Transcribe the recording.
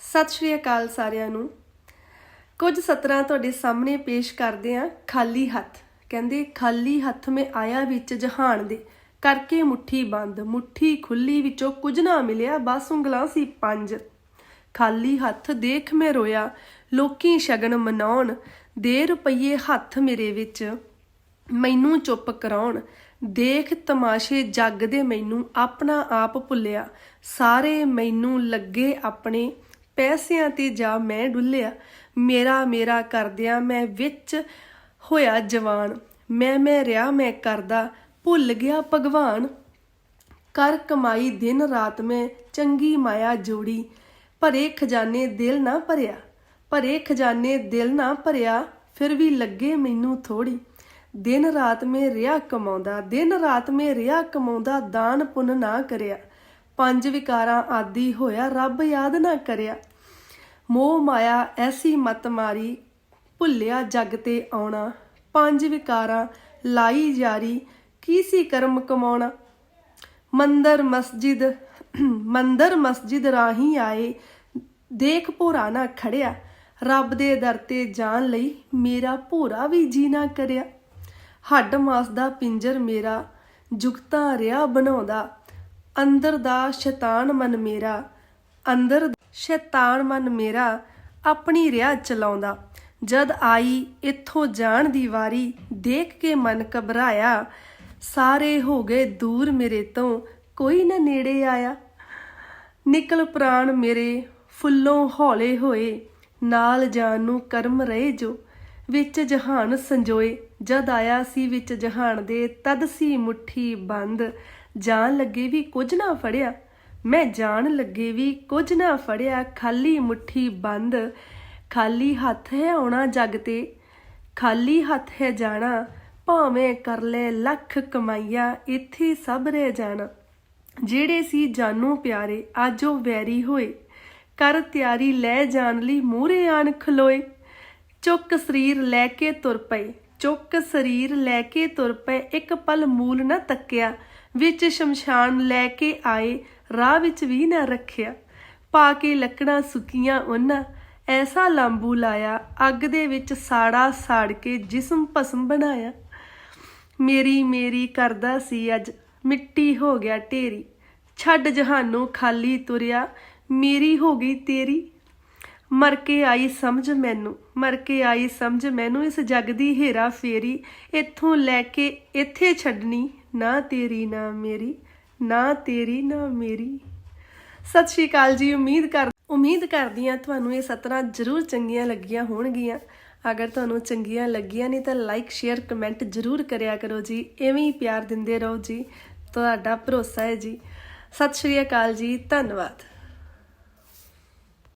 ਸਤਿ ਸ਼੍ਰੀ ਅਕਾਲ ਸਾਰਿਆਂ ਨੂੰ। ਕੁਝ ਸਤਰਾਂ ਤੁਹਾਡੇ ਸਾਹਮਣੇ ਪੇਸ਼ ਕਰਦੇ ਆ ਖਾਲੀ ਹੱਥ। ਕਹਿੰਦੇ, ਖਾਲੀ ਹੱਥ ਮੈਂ ਆਇਆ ਵਿੱਚ ਜਹਾਨ ਦੇ। ਕਰਕੇ ਮੁੱਠੀ ਬੰਦ। ਮੁੱਠੀ ਖੁੱਲੀ ਵਿੱਚੋਂ ਕੁਝ ਨਾ ਮਿਲਿਆ, ਬਸ ਉਂਗਲਾਂ ਸੀ ਪੰਜ। ਖਾਲੀ ਹੱਥ ਦੇਖ ਮੈਂ ਰੋਇਆ, ਲੋਕੀ ਸ਼ਗਨ ਮਨਾਉਣ। ਦੇ ਰੁਪਈਏ ਹੱਥ ਮੇਰੇ ਵਿੱਚ। ਮੈਨੂੰ ਚੁੱਪ ਕਰਾਉਣ। ਦੇਖ ਤਮਾਸ਼ੇ ਜੱਗ ਦੇ ਮੈਨੂੰ ਆਪਣਾ ਆਪ ਭੁੱਲਿਆ। ਸਾਰੇ ਮੈਨੂੰ ਲੱਗੇ ਆਪਣੇ ਪੈਸਿਆਂ ਤੇ ਜਾ ਮੈਂ ਡੁੱਲਿਆ। ਮੇਰਾ ਮੇਰਾ ਕਰਦਿਆਂ ਮੈਂ ਵਿੱਚ ਹੋਇਆ ਜਵਾਨ। ਮੈਂ ਮੈਂ ਰਿਆ ਮੈਂ ਕਰਦਾ, ਭੁੱਲ ਗਿਆ ਭਗਵਾਨ। ਕਰ ਕਮਾਈ ਦਿਨ ਰਾਤ ਮੈਂ ਚੰਗੀ ਮਾਇਆ ਜੋੜੀ। ਭਰੇ ਖਜ਼ਾਨੇ ਦਿਲ ਨਾ ਭਰਿਆ, ਭਰੇ ਖਜ਼ਾਨੇ ਦਿਲ ਨਾ ਭਰਿਆ, ਫਿਰ ਵੀ ਲੱਗੇ ਮੈਨੂੰ ਥੋੜੀ। ਦਿਨ ਰਾਤ ਮੈਂ ਰਿਆ ਕਮਾਉਂਦਾ, ਦਿਨ ਰਾਤ ਮੈਂ ਰਿਆ ਕਮਾਉਂਦਾ, ਦਾਨ ਪੁੰਨ ਨਾ ਕਰਿਆ। ਪੰਜ ਵਿਕਾਰਾਂ ਆਦੀ ਹੋਇਆ, ਰੱਬ ਯਾਦ ਨਾ ਕਰਿਆ। ਮੋਹ ਮਾਇਆ ਐਸੀ ਮਤ ਮਾਰੀ, ਭੁੱਲਿਆ ਜਗ ਤੇ ਆਉਣਾ, ਪੰਜ ਵਿਕਾਰਾਂ ਲਾਈ ਜਾਰੀ ਕੀ ਕਰਮ ਕਮਾਉਣਾ? ਮੰਦਰ ਮਸਜਿਦ ਮੰਦਰ ਮਸਜਿਦ ਰਾਹੀਂ ਆਏ, ਦੇਖ ਭੋਰਾ ਨਾ ਖੜਿਆ, ਰੱਬ ਦੇ ਦਰ ਤੇ ਜਾਣ ਲਈ ਮੇਰਾ ਭੋਰਾ ਵੀ ਜੀ ਕਰਿਆ। ਹੱਡ ਮਾਸ ਦਾ ਪਿੰਜਰ ਮੇਰਾ, ਜੁਗਤਾ ਰਿਆ ਬਣਾਉਂਦਾ, ਅੰਦਰ ਦਾ ਸ਼ੈਤਾਨ ਮਨ ਮੇਰਾ, ਅੰਦਰ ਸ਼ੈਤਾਨ ਮਨ ਮੇਰਾ ਆਪਣੀ ਰਿਆ ਚਲਾਉਂਦਾ। ਜਦ ਆਈ ਇੱਥੋਂ ਜਾਣ ਦੀ ਵਾਰੀ, ਦੇਖ ਕੇ ਮਨ ਘਬਰਾਇਆ। ਸਾਰੇ ਹੋ ਗਏ ਦੂਰ ਮੇਰੇ ਤੋਂ, ਕੋਈ ਨਾ ਨੇੜੇ ਆਇਆ। ਨਿਕਲ ਪ੍ਰਾਣ ਮੇਰੇ, ਫੁੱਲੋਂ ਹੌਲੇ ਹੋਏ। ਨਾਲ ਜਾਣ ਨੂੰ ਕਰਮ ਰਹੇ ਜੋ, ਵਿੱਚ ਜਹਾਨ ਸੰਜੋਏ। ਜਦ ਆਇਆ ਸੀ ਵਿੱਚ ਜਹਾਨ ਦੇ, ਤਦ ਸੀ ਮੁਠੀ ਬੰਦ। ਜਾਣ ਲੱਗੇ ਵੀ ਕੁਝ ਨਾ ਫੜਿਆ। ਮੈਂ ਜਾਣ ਲੱਗੇ ਵੀ ਕੁਝ ਨਾ ਫੜਿਆ, ਖਾਲੀ ਮੁਠੀ ਬੰਦ, ਖਾਲੀ ਹੱਥ ਹੈ ਆਉਣਾ ਜਗ ਤੇ, ਖਾਲੀ ਹੱਥ ਹੈ ਜਾਣਾ, ਭਾਵੇਂ ਕਰ ਲੈ ਲੱਖ ਕਮਾਈਆ, ਇੱਥੇ ਸਭ ਰਹਿ ਜਾਣਾ। ਜਿਹੜੇ ਸੀ ਜਾਨੂ ਪਿਆਰੇ, ਅੱਜ ਉਹ ਵੈਰੀ ਹੋਏ ਕਰ ਤਿਆਰੀ ਲੈ ਜਾਣ ਲਈ ਮੂਹਰੇ ਆਣ ਖਲੋਏ। ਚੁੱਕ ਸਰੀਰ ਲੈ ਕੇ ਤੁਰ ਪਏ, ਚੁੱਕ ਸਰੀਰ ਲੈ ਕੇ ਤੁਰ ਪਏ, ਇੱਕ ਪਲ ਮੂਲ ਨਾ ਤੱਕਿਆ। ਵਿੱਚ ਸ਼ਮਸ਼ਾਨ ਲੈ ਕੇ ਆਏ, ਰਾਹ ਵਿੱਚ ਵੀ ਨਾ ਰੱਖਿਆ। ਪਾ ਕੇ ਲੱਕੜਾਂ ਸੁੱਕੀਆਂ ਉਹਨਾਂ, ਐਸਾ ਲਾਂਬੂ ਲਾਇਆ, ਅੱਗ ਦੇ ਵਿੱਚ ਸਾੜਾ ਸਾੜ ਕੇ ਜਿਸਮ ਭਸਮ ਬਣਾਇਆ। ਮੇਰੀ ਮੇਰੀ ਕਰਦਾ ਸੀ ਅੱਜ, ਮਿੱਟੀ ਹੋ ਗਿਆ ਢੇਰੀ। ਛੱਡ ਜਹਾਨੋਂ ਖਾਲੀ ਤੁਰਿਆ, ਮੇਰੀ ਹੋ ਗਈ ਤੇਰੀ। ਮਰ ਕੇ ਆਈ ਸਮਝ ਮੈਨੂੰ, ਮਰ ਕੇ ਆਈ ਸਮਝ ਮੈਨੂੰ ਇਸ ਜਗ ਦੀ ਹੇਰਾ ਫੇਰੀ। ਇੱਥੋਂ ਲੈ ਕੇ ਇੱਥੇ ਛੱਡਣੀ ਨਾ ਤੇਰੀ, ਨਾ ਮੇਰੀ, ਨਾ ਤੇਰੀ, ਨਾ ਮੇਰੀ। ਸਤਿ ਸ਼੍ਰੀ ਅਕਾਲ ਜੀ, ਉਮੀਦ ਕਰ ਉਮੀਦ ਕਰਦੀ ਹਾਂ ਤੁਹਾਨੂੰ ਇਹ ਸਤਰਾਂ ਜ਼ਰੂਰ ਚੰਗੀਆਂ ਲੱਗੀਆਂ ਹੋਣਗੀਆਂ। ਅਗਰ ਤੁਹਾਨੂੰ ਚੰਗੀਆਂ ਲੱਗੀਆਂ ਨਹੀਂ ਤਾਂ ਲਾਈਕ ਸ਼ੇਅਰ ਕਮੈਂਟ ਜ਼ਰੂਰ ਕਰਿਆ ਕਰੋ ਜੀ। ਐਵੇਂ ਹੀ ਪਿਆਰ ਦਿੰਦੇ ਰਹੋ ਜੀ। ਤੁਹਾਡਾ ਭਰੋਸਾ ਹੈ ਜੀ। ਸਤਿ ਸ਼੍ਰੀ ਅਕਾਲ ਜੀ, ਧੰਨਵਾਦ।